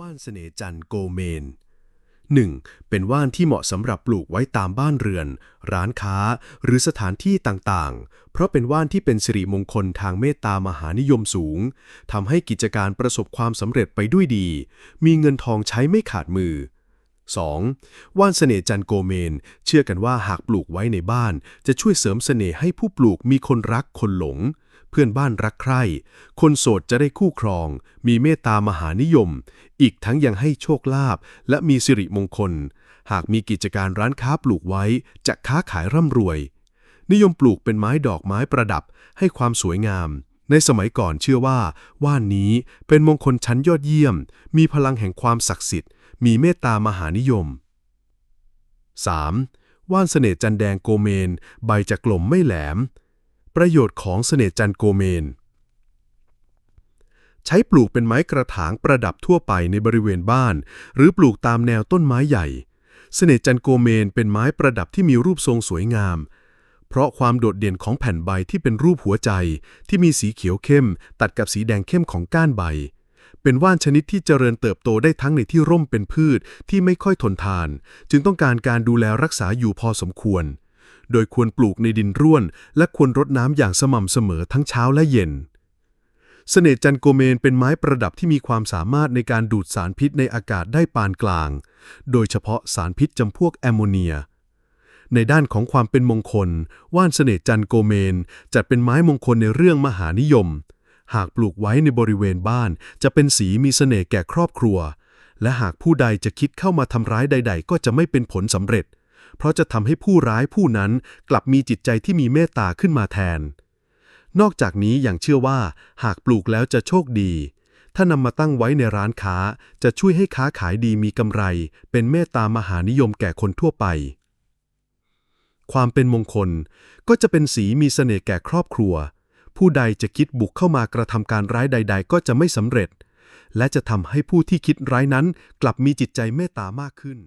ว่านเสน่จันโกเมน 1. เป็นว่านที่เหมาะสำหรับปลูกไว้ตามบ้านเรือน ร้านค้า หรือสถานที่ต่างๆ เพราะเป็นว่านที่เป็นสิริมงคลทางเมตตามหานิยมสูงทำให้กิจการประสบความสำเร็จไปด้วยดี มีเงินทองใช้ไม่ขาดมือ 2. ว่านเสน่จันโกเมน เชื่อกันว่าหากปลูกไว้ในบ้าน จะช่วยเสริมเสน่ห์ให้ผู้ปลูกมีคนรักคนหลง เพื่อนบ้านรักใคร่ คนโสดจะได้คู่ครอง มีเมตตามหานิยม อีกทั้งยังให้โชคลาภและมีสิริมงคล หากมีกิจการร้านค้าปลูกไว้ จะค้าขายร่ำรวย นิยมปลูกเป็นไม้ดอกไม้ประดับให้ความสวยงาม ในสมัยก่อนเชื่อว่า ว่านนี้เป็นมงคลชั้นยอดเยี่ยม มีพลังแห่งความศักดิ์สิทธิ์ มีเมตตามหานิยม 3. ว่านเสน่จันแดงโกเมน ใบจะกลมไม่แหลม ประโยชน์ของเสน่จันโกเมน ใช้ปลูกเป็นไม้กระถางประดับทั่วไปในบริเวณบ้าน หรือปลูกตามแนวต้นไม้ใหญ่ เสน่จันโกเมนเป็นไม้ประดับที่มีรูปทรงสวยงาม เพราะความโดดเด่นของแผ่นใบที่เป็นรูปหัวใจ ที่มีสีเขียวเข้ม ตัดกับสีแดงเข้มของก้านใบ เป็นว่านชนิดที่เจริญเติบโตได้ทั้งในที่ร่มเป็นพืชที่ไม่ค่อยทนทาน จึงต้องการการดูแลรักษาอยู่พอสมควร โดยควรปลูกในดินร่วน และควรรดน้ำอย่างสม่ำเสมอทั้งเช้าและเย็นเสน่จันโกเมนเป็นไม้ประดับที่มีความสามารถในการดูดสารพิษในอากาศได้ปานกลาง โดยเฉพาะสารพิษจำพวกแอมโมเนีย ในด้านของความเป็นมงคล ว่านเสน่จันโกเมนจัดเป็นไม้มงคลในเรื่องมหานิยม หากปลูกไว้ในบริเวณบ้าน จะเป็นสีมีเสน่ห์แก่ครอบครัว และหากผู้ใดจะคิดเข้ามาทำร้ายใด ๆ ก็จะไม่เป็นผลสำเร็จเเพราะจะทำให้ผู้ร้ายผู้นั้นกลับมีจิตใจที่มีเมตตาขึ้นมาแทน นอกจากนี้ย่างเชื่อว่า หากปลูกแล้วจะโชคดี ถ้านำมาตั้งไว้ในร้านค้าจะช่วยให้ค้าขายดีมีกำไร เป็นเมตตามหานิยมแก่คนทั่วไป ความเป็นมงคลก็จะเป็นสีมีเสน่ห์แก่ครอบครัว ผู้ใดจะคิดบุกเข้ามากระทำการร้ายใด ๆ ก็จะไม่สำเร็จและจะทำให้ผู้ที่คิดร้ายนั้นกลับมีจิตใจเมตตามากขึ้น